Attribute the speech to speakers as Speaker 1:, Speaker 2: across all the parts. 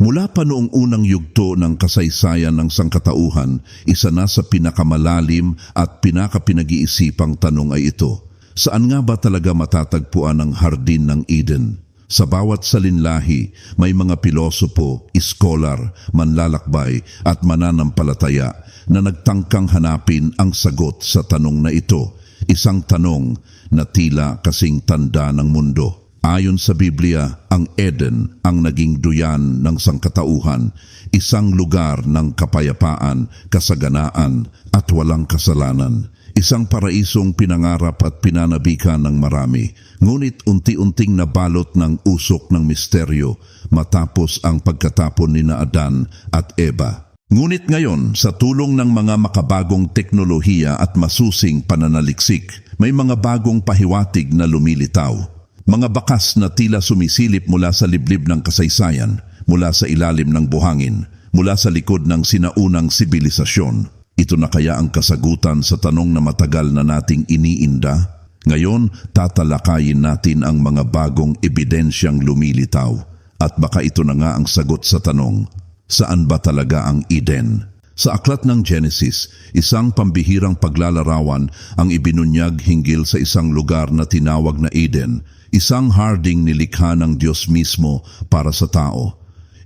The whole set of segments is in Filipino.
Speaker 1: Mula pa noong unang yugto ng kasaysayan ng sangkatauhan, isa na sa pinakamalalim at pinakapinag-iisipang tanong ay ito. Saan nga ba talaga matatagpuan ang hardin ng Eden? Sa bawat salinlahi, may mga pilosopo, iskolar, manlalakbay at mananampalataya na nagtangkang hanapin ang sagot sa tanong na ito. Isang tanong na tila kasing tanda ng mundo. Ayon sa Biblia, ang Eden ang naging duyan ng sangkatauhan, isang lugar ng kapayapaan, kasaganaan at walang kasalanan. Isang paraisong pinangarap at pinanabikan ng marami, ngunit unti-unting nabalot ng usok ng misteryo matapos ang pagkatapon ni Adan at Eva. Ngunit ngayon, sa tulong ng mga makabagong teknolohiya at masusing pananaliksik, may mga bagong pahiwatig na lumilitaw. Mga bakas na tila sumisilip mula sa liblib ng kasaysayan, mula sa ilalim ng buhangin, mula sa likod ng sinaunang sibilisasyon. Ito na kaya ang kasagutan sa tanong na matagal na nating iniinda? Ngayon, tatalakayin natin ang mga bagong ebidensyang lumilitaw. At baka ito na nga ang sagot sa tanong, saan ba talaga ang Eden? Sa aklat ng Genesis, isang pambihirang paglalarawan ang ibinunyag hinggil sa isang lugar na tinawag na Eden, isang harding nilikha ng Diyos mismo para sa tao.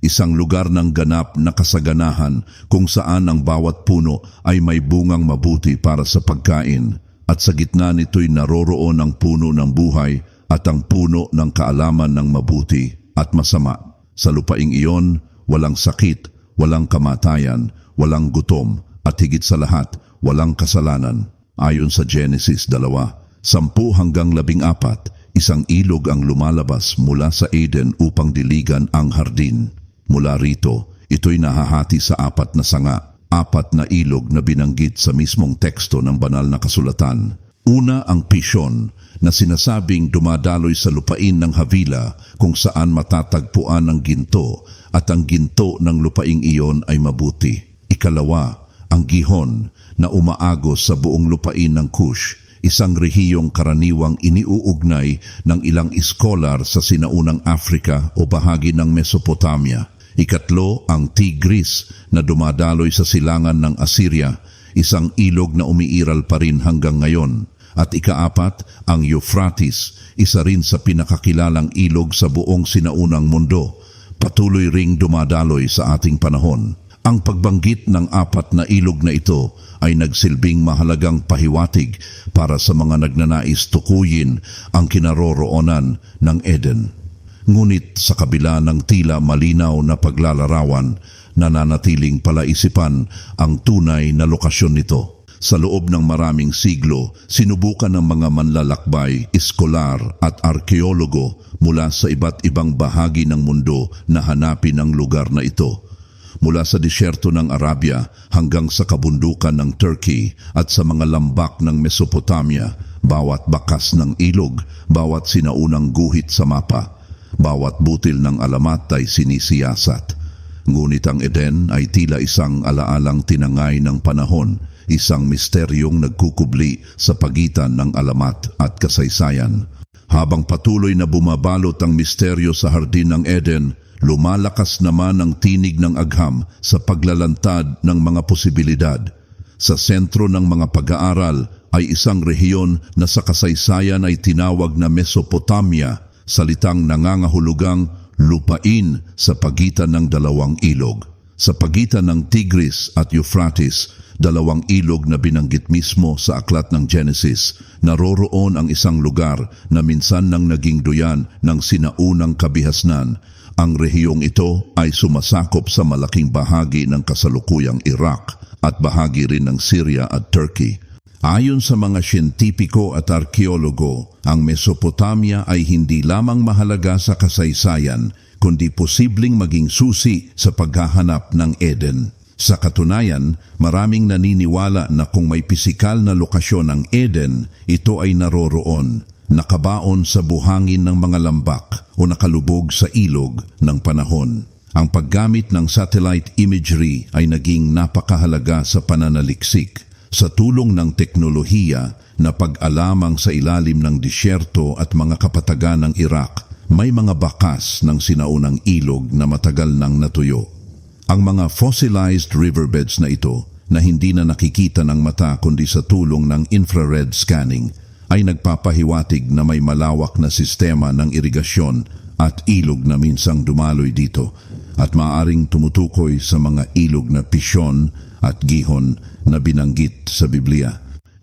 Speaker 1: Isang lugar ng ganap na kasaganahan kung saan ang bawat puno ay may bungang mabuti para sa pagkain at sa gitna nito'y naroroon ang puno ng buhay at ang puno ng kaalaman ng mabuti at masama. Sa lupaing iyon, walang sakit, walang kamatayan, walang gutom, at higit sa lahat, walang kasalanan. Ayon sa Genesis 2, sampu hanggang labing apat, isang ilog ang lumalabas mula sa Eden upang diligan ang hardin. Mula rito, ito'y nahahati sa apat na sanga, apat na ilog na binanggit sa mismong teksto ng banal na kasulatan. Una ang Pishon na sinasabing dumadaloy sa lupain ng Havila kung saan matatagpuan ang ginto at ang ginto ng lupaing iyon ay mabuti. Ikalawa, ang Gihon na umaagos sa buong lupain ng Kush, isang rehiyong karaniwang iniuugnay ng ilang iskolar sa sinaunang Afrika o bahagi ng Mesopotamia. Ikatlo, ang Tigris na dumadaloy sa silangan ng Assyria, isang ilog na umiiral pa rin hanggang ngayon. At ikaapat, ang Euphrates, isa rin sa pinakakilalang ilog sa buong sinaunang mundo. Patuloy ring dumadaloy sa ating panahon. Ang pagbanggit ng apat na ilog na ito ay nagsilbing mahalagang pahiwatig para sa mga nagnanais tukuyin ang kinaroroonan ng Eden. Ngunit sa kabila ng tila malinaw na paglalarawan, nananatiling palaisipan ang tunay na lokasyon nito. Sa loob ng maraming siglo, sinubukan ng mga manlalakbay, iskolar at arkeologo mula sa iba't ibang bahagi ng mundo na hanapin ang lugar na ito mula sa disyerto ng Arabia hanggang sa kabundukan ng Turkey at sa mga lambak ng Mesopotamia, bawat bakas ng ilog, bawat sinaunang guhit sa mapa, bawat butil ng alamat ay sinisiyasat. Ngunit ang Eden ay tila isang alaalang tinangay ng panahon, isang misteryong nagkukubli sa pagitan ng alamat at kasaysayan. Habang patuloy na bumabalot ang misteryo sa hardin ng Eden, lumalakas naman ang tinig ng agham sa paglalantad ng mga posibilidad. Sa sentro ng mga pag-aaral ay isang rehiyon na sa kasaysayan ay tinawag na Mesopotamia, salitang nangangahulugang lupain sa pagitan ng dalawang ilog. Sa pagitan ng Tigris at Euphrates, dalawang ilog na binanggit mismo sa aklat ng Genesis, naroroon ang isang lugar na minsan nang naging duyan ng sinaunang kabihasnan ang rehiyong ito ay sumasakop sa malaking bahagi ng kasalukuyang Iraq at bahagi rin ng Syria at Turkey. Ayon sa mga siyentipiko at arkeologo, ang Mesopotamia ay hindi lamang mahalaga sa kasaysayan, kundi posibleng maging susi sa paghahanap ng Eden. Sa katunayan, maraming naniniwala na kung may pisikal na lokasyon ng Eden, ito ay naroroon nakabaon sa buhangin ng mga lambak o nakalubog sa ilog ng panahon. Ang paggamit ng satellite imagery ay naging napakahalaga sa pananaliksik sa tulong ng teknolohiya na pag-alamang sa ilalim ng disyerto at mga kapatagan ng Iraq. may mga bakas ng sinaunang ilog na matagal nang natuyo. Ang mga fossilized riverbeds na ito na hindi na nakikita ng mata kundi sa tulong ng infrared scanning ay nagpapahiwatig na may malawak na sistema ng irigasyon at ilog na minsang dumaloy dito at maaring tumutukoy sa mga ilog na pisyon at gihon na binanggit sa Biblia.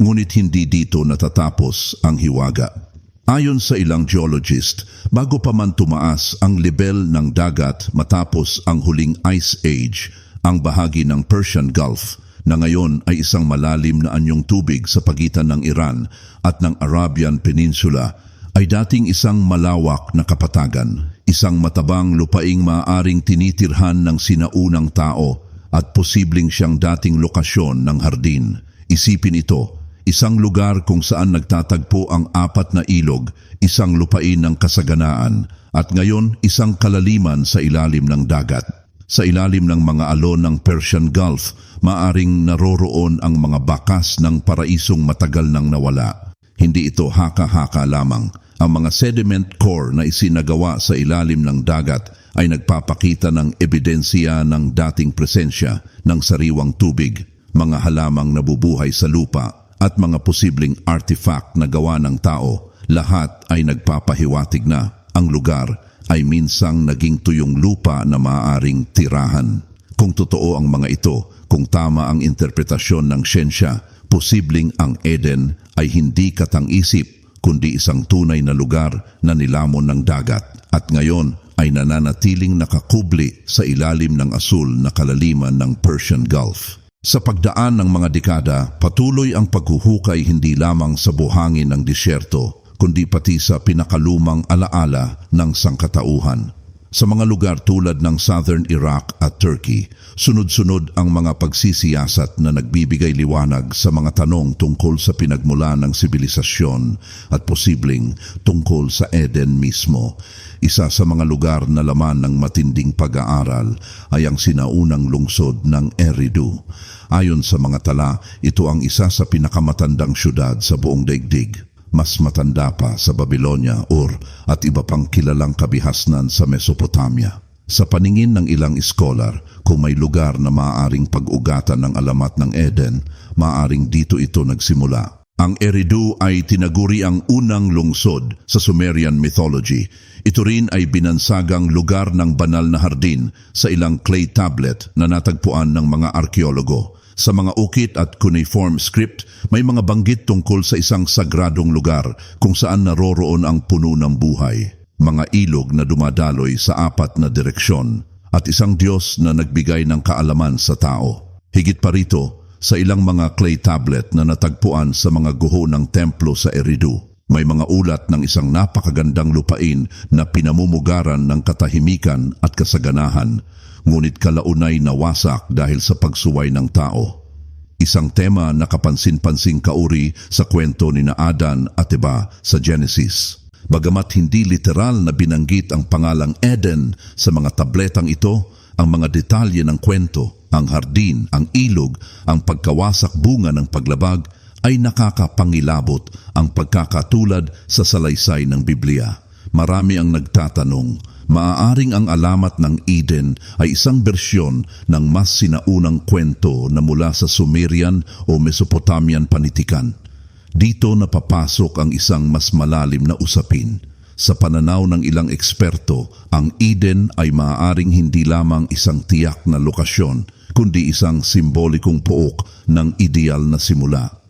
Speaker 1: Ngunit hindi dito natatapos ang hiwaga. Ayon sa ilang geologist, bago pa man tumaas ang level ng dagat matapos ang huling ice age, ang bahagi ng Persian Gulf na ngayon ay isang malalim na anyong tubig sa pagitan ng Iran at ng Arabian Peninsula ay dating isang malawak na kapatagan, isang matabang lupaing maaring tinitirhan ng sinaunang tao at posibleng siyang dating lokasyon ng hardin. Isipin ito, isang lugar kung saan nagtatagpo ang apat na ilog, isang lupain ng kasaganaan, at ngayon isang kalaliman sa ilalim ng dagat. Sa ilalim ng mga alon ng Persian Gulf, maaring naroroon ang mga bakas ng paraisong matagal nang nawala. Hindi ito haka-haka lamang. Ang mga sediment core na isinagawa sa ilalim ng dagat ay nagpapakita ng ebidensya ng dating presensya ng sariwang tubig, mga halamang nabubuhay sa lupa at mga posibleng artifact na gawa ng tao, lahat ay nagpapahiwatig na ang lugar ay minsang naging tuyong lupa na maaaring tirahan. Kung totoo ang mga ito, kung tama ang interpretasyon ng siyensya, posibleng ang Eden ay hindi katang-isip kundi isang tunay na lugar na nilamon ng dagat at ngayon ay nananatiling nakakubli sa ilalim ng asul na kalaliman ng Persian Gulf. Sa pagdaan ng mga dekada, patuloy ang paghuhukay hindi lamang sa buhangin ng disyerto, kundi pati sa pinakalumang alaala ng sangkatauhan. Sa mga lugar tulad ng southern Iraq at Turkey, sunod-sunod ang mga pagsisiyasat na nagbibigay liwanag sa mga tanong tungkol sa pinagmula ng sibilisasyon at posibleng tungkol sa Eden mismo. Isa sa mga lugar na laman ng matinding pag-aaral ay ang sinaunang lungsod ng Eridu. Ayon sa mga tala, ito ang isa sa pinakamatandang syudad sa buong daigdig. Mas matanda pa sa Babylonia, Ur at iba pang kilalang kabihasnan sa Mesopotamia. Sa paningin ng ilang iskolar, kung may lugar na maaaring pag-ugatan ng alamat ng Eden, maaaring dito ito nagsimula. Ang Eridu ay tinaguri ang unang lungsod sa Sumerian mythology. Ito rin ay binansagang lugar ng banal na hardin sa ilang clay tablet na natagpuan ng mga arkeologo. Sa mga ukit at cuneiform script, may mga banggit tungkol sa isang sagradong lugar kung saan naroroon ang puno ng buhay. Mga ilog na dumadaloy sa apat na direksyon at isang Diyos na nagbigay ng kaalaman sa tao. Higit pa rito, sa ilang mga clay tablet na natagpuan sa mga guho ng templo sa Eridu. May mga ulat ng isang napakagandang lupain na pinamumugaran ng katahimikan at kasaganahan, ngunit kalaunay nawasak dahil sa pagsuway ng tao. Isang tema na kapansin-pansing kauri sa kwento ni na Adan at Eva sa Genesis. Bagamat hindi literal na binanggit ang pangalang Eden sa mga tabletang ito, ang mga detalye ng kwento ang hardin, ang ilog, ang pagkawasak bunga ng paglabag ay nakakapangilabot ang pagkakatulad sa salaysay ng Biblia. Marami ang nagtatanong, maaaring ang alamat ng Eden ay isang bersyon ng mas sinaunang kwento na mula sa Sumerian o Mesopotamian panitikan. Dito napapasok ang isang mas malalim na usapin – sa pananaw ng ilang eksperto, ang Eden ay maaaring hindi lamang isang tiyak na lokasyon, kundi isang simbolikong pook ng ideal na simula.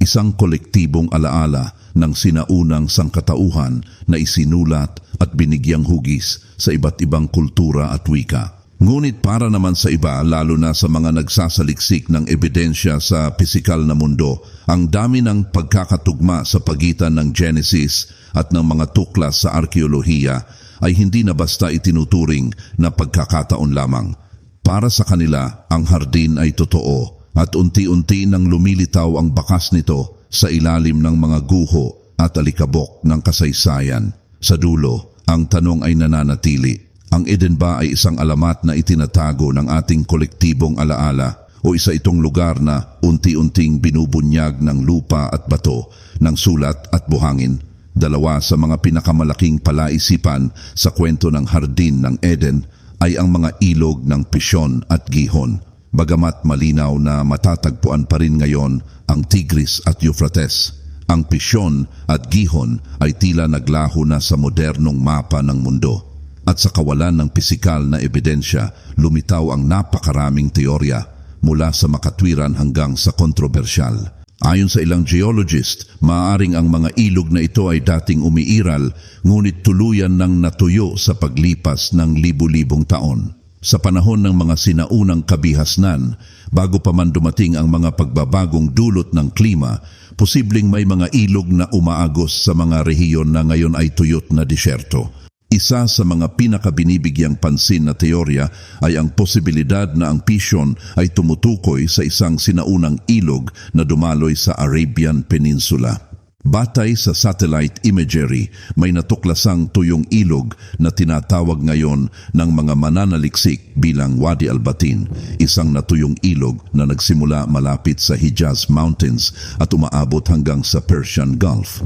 Speaker 1: Isang kolektibong alaala ng sinaunang sangkatauhan na isinulat at binigyang hugis sa iba't ibang kultura at wika. Ngunit para naman sa iba, lalo na sa mga nagsasaliksik ng ebidensya sa pisikal na mundo, ang dami ng pagkakatugma sa pagitan ng Genesis at ng mga tuklas sa arkeolohiya ay hindi na basta itinuturing na pagkakataon lamang. Para sa kanila, ang hardin ay totoo at unti-unti nang lumilitaw ang bakas nito sa ilalim ng mga guho at alikabok ng kasaysayan. Sa dulo, ang tanong ay nananatili. Ang Eden ba ay isang alamat na itinatago ng ating kolektibong alaala o isa itong lugar na unti-unting binubunyag ng lupa at bato, ng sulat at buhangin? Dalawa sa mga pinakamalaking palaisipan sa kwento ng Hardin ng Eden ay ang mga ilog ng Pishon at Gihon. Bagamat malinaw na matatagpuan pa rin ngayon ang Tigris at Euphrates, ang Pishon at Gihon ay tila naglaho na sa modernong mapa ng mundo. At sa kawalan ng pisikal na ebidensya, lumitaw ang napakaraming teorya mula sa makatwiran hanggang sa kontrobersyal. Ayon sa ilang geologist, maaaring ang mga ilog na ito ay dating umiiral ngunit tuluyan ng natuyo sa paglipas ng libu-libong taon. Sa panahon ng mga sinaunang kabihasnan, bago pa man dumating ang mga pagbabagong dulot ng klima, posibleng may mga ilog na umaagos sa mga rehiyon na ngayon ay tuyot na disyerto. Isa sa mga pinakabinibigyang pansin na teorya ay ang posibilidad na ang Pishon ay tumutukoy sa isang sinaunang ilog na dumaloy sa Arabian Peninsula. Batay sa satellite imagery, may natuklasang tuyong ilog na tinatawag ngayon ng mga mananaliksik bilang Wadi al-Batin, isang natuyong ilog na nagsimula malapit sa Hijaz Mountains at umaabot hanggang sa Persian Gulf.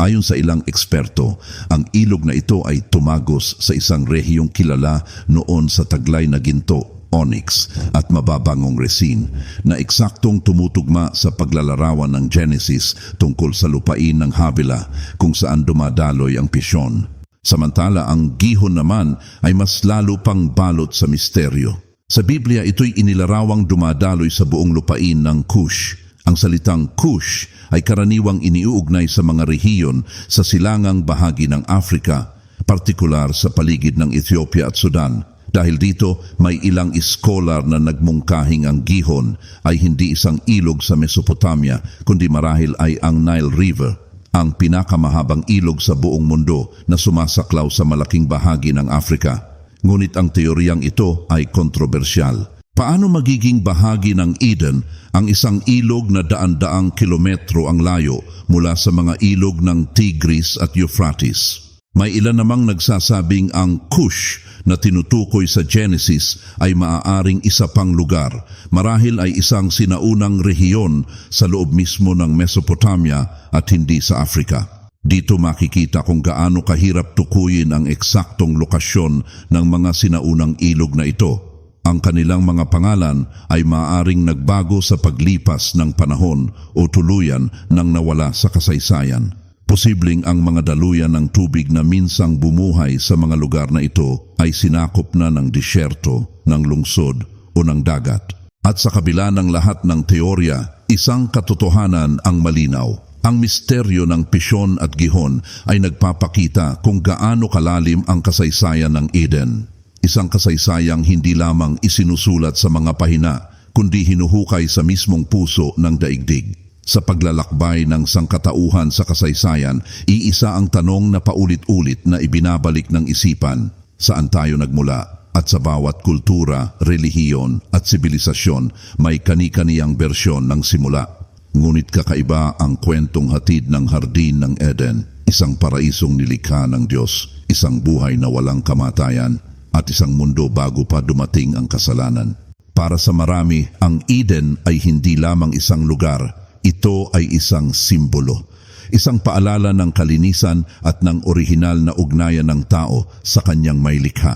Speaker 1: Ayon sa ilang eksperto, ang ilog na ito ay tumagos sa isang rehiyong kilala noon sa taglay na ginto onyx at mababangong resin na eksaktong tumutugma sa paglalarawan ng Genesis tungkol sa lupain ng Havila kung saan dumadaloy ang pisyon. Samantala ang gihon naman ay mas lalo pang balot sa misteryo. Sa Biblia ito'y inilarawang dumadaloy sa buong lupain ng Cush. Ang salitang Cush ay karaniwang iniuugnay sa mga rehiyon sa silangang bahagi ng Afrika, partikular sa paligid ng Ethiopia at Sudan. Dahil dito, may ilang iskolar na nagmungkahing ang Gihon ay hindi isang ilog sa Mesopotamia, kundi marahil ay ang Nile River, ang pinakamahabang ilog sa buong mundo na sumasaklaw sa malaking bahagi ng Afrika. Ngunit ang teoryang ito ay kontrobersyal. Paano magiging bahagi ng Eden ang isang ilog na daan-daang kilometro ang layo mula sa mga ilog ng Tigris at Euphrates? May ilan namang nagsasabing ang Cush na tinutukoy sa Genesis ay maaaring isa pang lugar, marahil ay isang sinaunang rehiyon sa loob mismo ng Mesopotamia at hindi sa Afrika. Dito makikita kung gaano kahirap tukuyin ang eksaktong lokasyon ng mga sinaunang ilog na ito. Ang kanilang mga pangalan ay maaaring nagbago sa paglipas ng panahon o tuluyan nang nawala sa kasaysayan. Posibleng ang mga daluyan ng tubig na minsang bumuhay sa mga lugar na ito ay sinakop na ng disyerto, ng lungsod o ng dagat. At sa kabila ng lahat ng teorya, isang katotohanan ang malinaw. Ang misteryo ng Pishon at Gihon ay nagpapakita kung gaano kalalim ang kasaysayan ng Eden. Isang kasaysayang hindi lamang isinusulat sa mga pahina, kundi hinuhukay sa mismong puso ng daigdig. Sa paglalakbay ng sangkatauhan sa kasaysayan, iisa ang tanong na paulit-ulit na ibinabalik ng isipan. Saan tayo nagmula? At sa bawat kultura, relihiyon at sibilisasyon, may kani-kaniyang bersyon ng simula. Ngunit kakaiba ang kwentong hatid ng hardin ng Eden, isang paraisong nilikha ng Diyos, isang buhay na walang kamatayan, at isang mundo bago pa dumating ang kasalanan. Para sa marami, ang Eden ay hindi lamang isang lugar, ito ay isang simbolo, isang paalala ng kalinisan at ng orihinal na ugnayan ng tao sa kanyang may likha.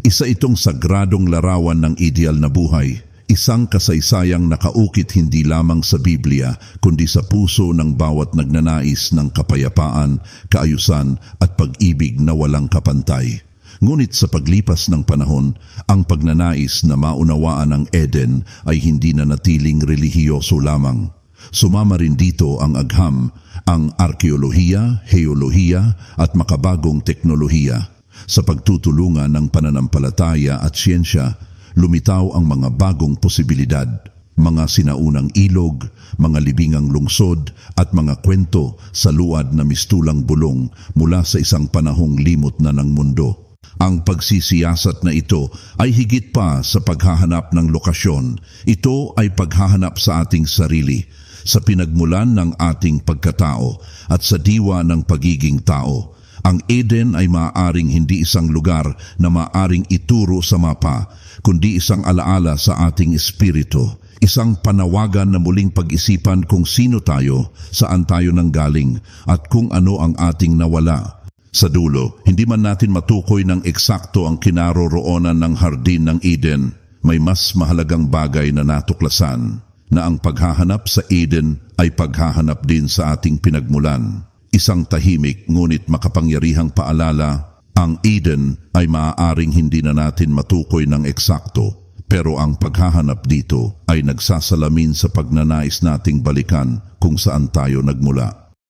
Speaker 1: Isa itong sagradong larawan ng ideal na buhay, isang kasaysayang nakaukit hindi lamang sa Biblia kundi sa puso ng bawat nagnanais ng kapayapaan, kaayusan at pag-ibig na walang kapantay. Ngunit sa paglipas ng panahon, ang pagnanais na maunawaan ng Eden ay hindi na natiling relihiyoso lamang. Sumama rin dito ang agham, ang arkeolohiya, heolohiya at makabagong teknolohiya. Sa pagtutulungan ng pananampalataya at siyensya, lumitaw ang mga bagong posibilidad, mga sinaunang ilog, mga libingang lungsod at mga kwento sa luad na mistulang bulong mula sa isang panahong limot na ng mundo. Ang pagsisiyasat na ito ay higit pa sa paghahanap ng lokasyon. Ito ay paghahanap sa ating sarili, sa pinagmulan ng ating pagkatao at sa diwa ng pagiging tao. Ang Eden ay maaaring hindi isang lugar na maaaring ituro sa mapa, kundi isang alaala sa ating espiritu, Isang panawagan na muling pag-isipan kung sino tayo, saan tayo nanggaling, at kung ano ang ating nawala. Sa dulo, hindi man natin matukoy ng eksakto ang kinaroroonan ng hardin ng Eden, may mas mahalagang bagay na natuklasan, na ang paghahanap sa Eden ay paghahanap din sa ating pinagmulan. Isang tahimik ngunit makapangyarihang paalala, ang Eden ay maaaring hindi na natin matukoy ng eksakto, pero ang paghahanap dito ay nagsasalamin sa pagnanais nating balikan kung saan tayo nagmula.